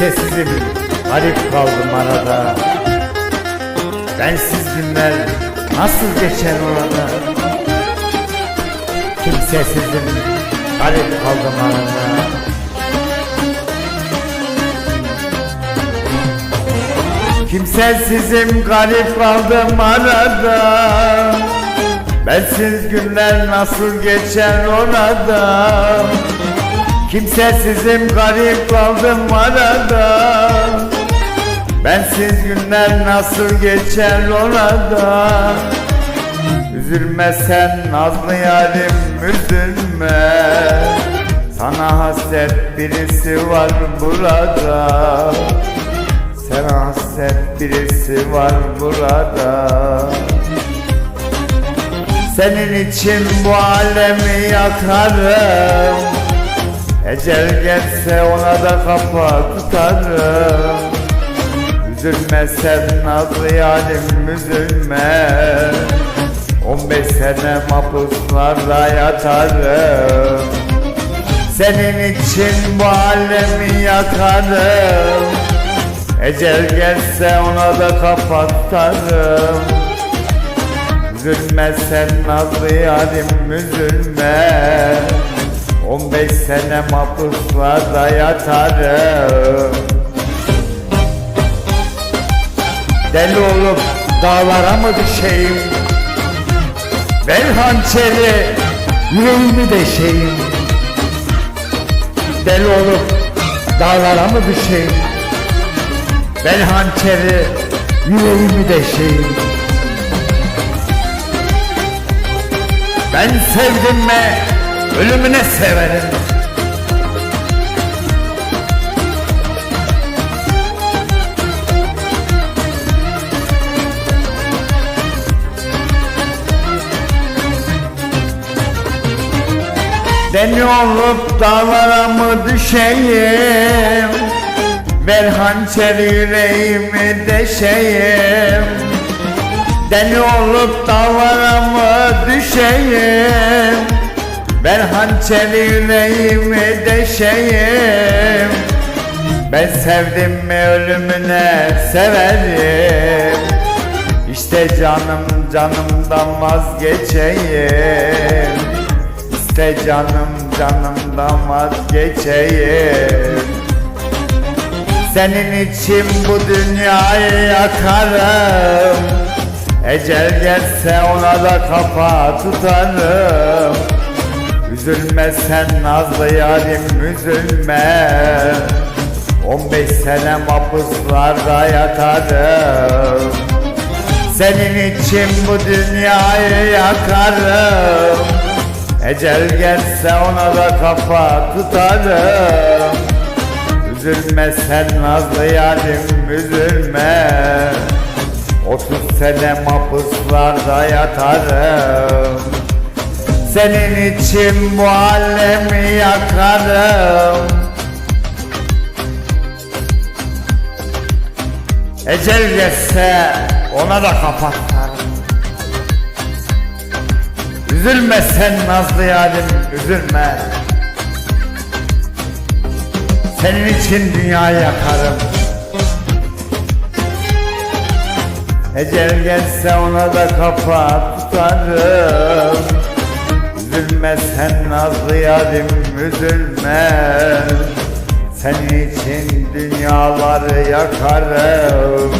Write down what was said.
Kimsesizim, garip kaldım arada. Bensiz günler nasıl geçer orada? Kimsesizim, garip kaldım arada. Kimsesizim, garip kaldım arada. Bensiz günler nasıl geçer orada Kimsesizim garip kaldım arada. Bensiz günler nasıl geçer orada? Üzülme sen nazlı yarim üzülme. Sana hasret birisi var burada. Sana hasret birisi var burada. Senin için bu alemi yakarım Ecel gelse ona da kafa tutarım. Üzülme sen nazlı yarim üzülme. 15 sene mahpuslarda yatarım. Senin için bu alemi yakarım. Ecel gelse ona da kafa tutarım. Üzülme sen nazlı yarim üzülme 15 sene mahpuslarda yatarım. Deli olup dağlara mı düşeyim? Ver hançeri yüreğimi deşeyim. Deli olup dağlara mı düşeyim? Ver hançeri yüreğimi deşeyim. Ben sevdim mi ölümüne severim. Deli olup dağlara mı düşeyim? Ver hançeri yüreğimi deşeyim. Deli olup dağlara mı düşeyim Ben hançeri yüreğimi deşeyim. Ben sevdim mi ölümüne severim. İşte canım canımdan vazgeçeyim. İşte canım canımdan vazgeçeyim. Senin için bu dünyayı yakarım. Ecel gelse ona da kafa tutarım Üzülme sen nazlı yarim üzülme. 15 sene mahpuslarda yatarım Senin için bu dünyayı yakarım. Ecel gelse ona da kafa tutarım. Üzülme sen nazlı yarim üzülme. 30 sene mahpuslarda yatarım Senin için bu alemi yakarım. Ecel geçse ona da kapatırım Üzülme sen nazlı yarim üzülme. Senin için dünyayı yakarım. Ecel gelse ona da kafa tutarım Üzülme sen nazlı yarim üzülme. Senin için dünyaları yakarım